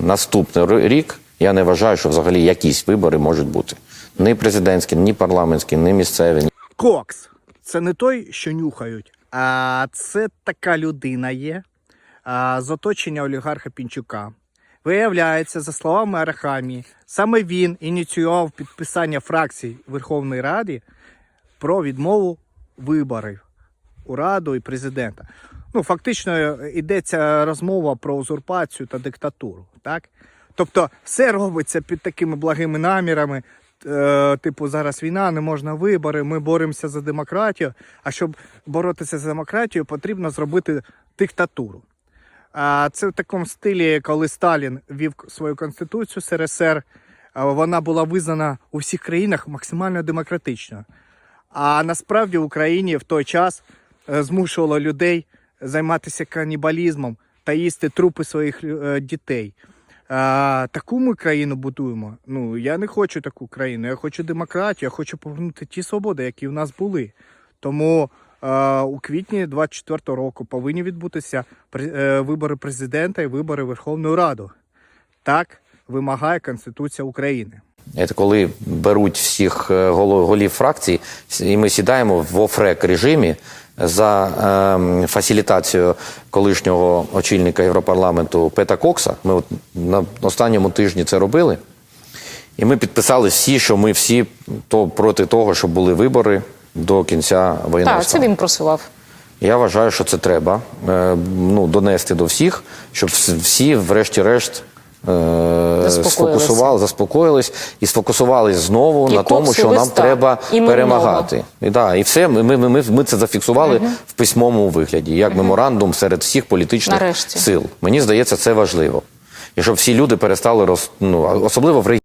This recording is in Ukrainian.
наступний рік я не вважаю, що взагалі якісь вибори можуть бути. Ні президентські, ні парламентські, ні місцеві. Кокс. Це не той, що нюхають, а це така людина є а, з оточення олігарха Пінчука. Виявляється, за словами Арахамії, саме він ініціював підписання фракцій Верховної Ради про відмову виборів у Раду і президента. Ну, фактично йдеться розмова про узурпацію та диктатуру. Так? Тобто, все робиться під такими благими намірами. Е, типу, зараз війна, не можна вибори, ми боремося за демократію. А щоб боротися за демократію, потрібно зробити диктатуру. А це в такому стилі, коли Сталін вів свою конституцію СРСР, вона була визнана у всіх країнах максимально демократичною. А насправді в Україні в той час е, змушувало людей займатися канібалізмом та їсти трупи своїх е, дітей. А, таку ми країну будуємо. Ну я не хочу таку країну. Я хочу демократію, я хочу повернути ті свободи, які в нас були. Тому е, у квітні 24 року повинні відбутися е, вибори президента і вибори Верховної Ради. Так вимагає Конституція України. Це коли беруть всіх голів фракцій, і ми сідаємо в офрек режимі за ем, фасилітацію колишнього очільника Європарламенту Пета Кокса. Ми от на останньому тижні це робили. І ми підписали всі, що ми всі то проти того, щоб були вибори до кінця воєнного Так, це він просував. Я вважаю, що це треба е, ну, донести до всіх, щоб всі, врешті-решт, е. Сфокусували, заспокоїлись і сфокусувались знову І на тому, що нам треба і перемагати. І, да, і все, ми, ми, ми, ми це зафіксували в письмовому вигляді, як меморандум серед всіх політичних Нарешті. сил. Мені здається, це важливо. І щоб всі люди перестали роз, ну, особливо в регіоні.